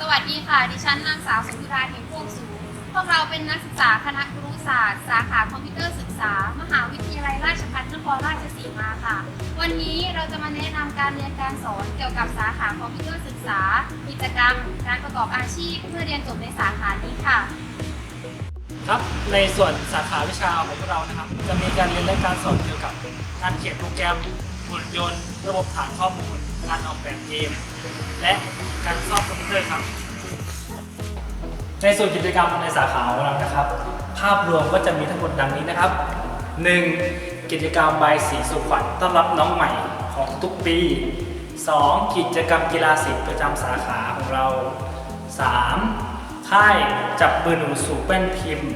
สวัสดีค่ะ ดิฉันนางสาวสุธิราเทพพวกสูง พวกเราเป็นนักศึกษาคณะครุศาสตร์ สาขาคอมพิวเตอร์ศึกษา มหาวิทยาลัยราชภัฏนครราชสีมาค่ะ วันนี้เราจะมาแนะนำการเรียนการสอนเกี่ยวกับสาขาคอมพิวเตอร์ศึกษา กิจกรรม การประกอบอาชีพ เพื่อเรียนจบในสาขานี้ค่ะ ครับ ในส่วนสาขาวิชาของพวกเรานะครับ จะมีการเรียนและการสอนเกี่ยวกับการเขียนโปรแกรม หุ่นยนต์ ระบบฐานข้อมูล การออกแบบเกม และการซ่อมคอมพิวเตอร์ครับ ในส่วนกิจกรรมในสาขาของเรานะครับ ภาพรวมก็จะมีทั้งหมดดังนี้นะครับ 1. กิจกรรมใบสีสุขวัญต้อนรับน้องใหม่ของทุกปี 2. กิจกรรมกีฬาสีประจำสาขาของเรา 3. ค่ายจับมือหนูสู่แป้นพิมพ์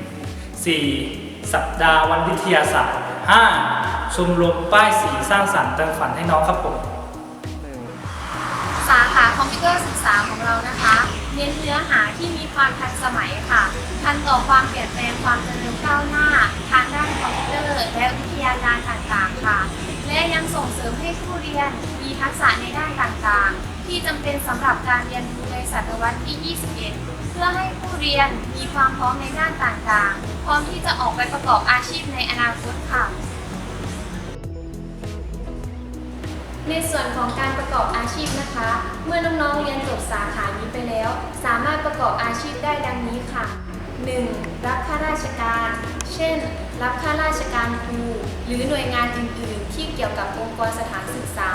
4. สัปดาห์วันวิทยาศาสตร์ 5. ชุมรมป้ายสีสร้างสรรค์เติมฝันให้น้องครับผม สาขาคอมพิวเตอร์ศึกษาของเรานะคะ เน้นเนื้อหาที่มีความทันสมัยค่ะ ทันต่อความเปลี่ยนแปลงความเจริญก้าวหน้าทางด้านคอมพิวเตอร์และวิทยาการต่างๆค่ะ และยังส่งเสริมให้ผู้เรียนมีทักษะในด้านต่างๆ ที่จำเป็นสำหรับการเรียนรู้ในศตวรรษที่ 21เพื่อให้ผู้เรียนมีความพร้อมในด้านต่างๆ พร้อมที่จะออกไปประกอบอาชีพในอนาคตค่ะ ในส่วนของการประกอบอาชีพนะคะ เมื่อน้องๆเรียนจบสาขานี้ไปแล้ว สามารถประกอบอาชีพได้ดังนี้ค่ะ 1. รับข้าราชการ เช่น รับข้าราชการครูหรือหน่วยงานอื่น ๆ ที่เกี่ยวกับองค์กรสถานศึกษา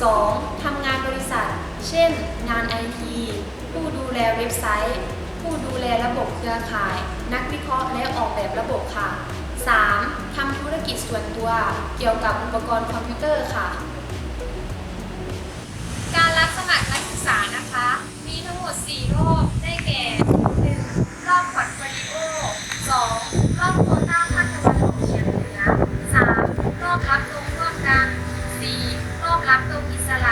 2. ทำงานบริษัท เช่น งานไอที แลเว็บไซต์ ผู้ดูแลระบบเครือข่าย นักวิเคราะห์และออกแบบระบบค่ะ 3. ทำธุรกิจส่วนตัว เกี่ยวกับอุปกรณ์คอมพิวเตอร์ค่ะ การรับสมัครนักศึกษานะคะ มีทั้งหมด 4 รอบได้แก่ 1. รอบพอร์ตโฟลิโอ 2. รอบโควต้าภาคตะวันออกเฉียงเหนือ 3. รอบรับลงร่วมกัน 4. รอบรับลงอิสระ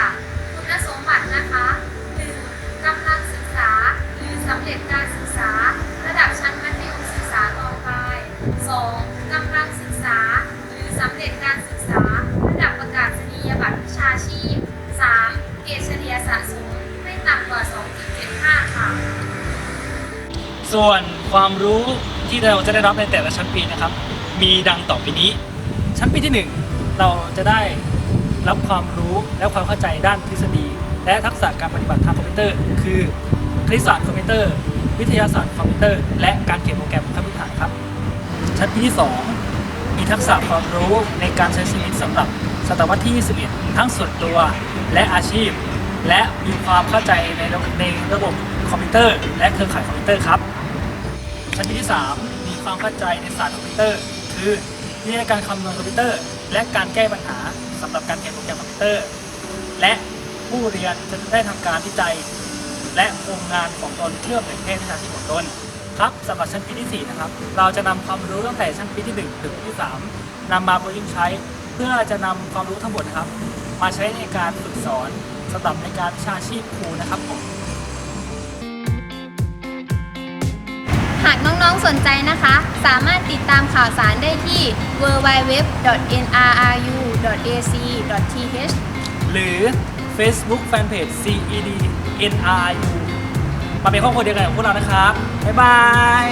ส่วนความรู้ที่เราจะได้รับในแต่ละชั้นปีนะครับ มีดังต่อไปนี้ ชั้นปีที่ 1 เราจะได้รับความรู้และความเข้าใจด้านทฤษฎี และทักษะการปฏิบัติทางคอมพิวเตอร์ คือคณิตศาสตร์คอมพิวเตอร์ วิทยาศาสตร์คอมพิวเตอร์ และการเขียนโปรแกรมขั้นพื้นฐานครับ ชั้นปีที่ 2 มีทักษะความรู้ในการใช้ชีวิตสำหรับศตวรรษที่21ทั้งส่วนตัวและอาชีพ และมีความเข้าใจในในระบบคอมพิวเตอร์ และเครือข่ายคอมพิวเตอร์ครับ ชั้นที่ 3 มีความเข้าใจในศาสตร์คอมพิวเตอร์ คือวิธีการคำนวณคอมพิวเตอร์ และการแก้ปัญหาสำหรับการเขียนโปรแกรมคอมพิวเตอร์ และผู้เรียนจะได้ทำการวิจัย และโครงงานของตนเพื่อเผยแพร่วิชาชีพของตนครับสำหรับชั้นปีที่ 4 นะครับ เราจะนำความรู้ตั้งแต่ชั้นปีที่ 1 ถึงปีที่ 3นำมาประยุกต์ใช้ เพื่อจะนำความรู้ทั้งหมดนะครับ มาใช้ในการฝึกสอนสำหรับในการวิชาชีพครูนะครับผม หากน้องๆสนใจนะคะ สามารถติดตามข่าวสารได้ที่ www.nrru.ac.th หรือ Facebook Fanpage CED NRU มาเป็นครอบครัวเดียวกันกับพวกเรานะครับ บ๊ายบาย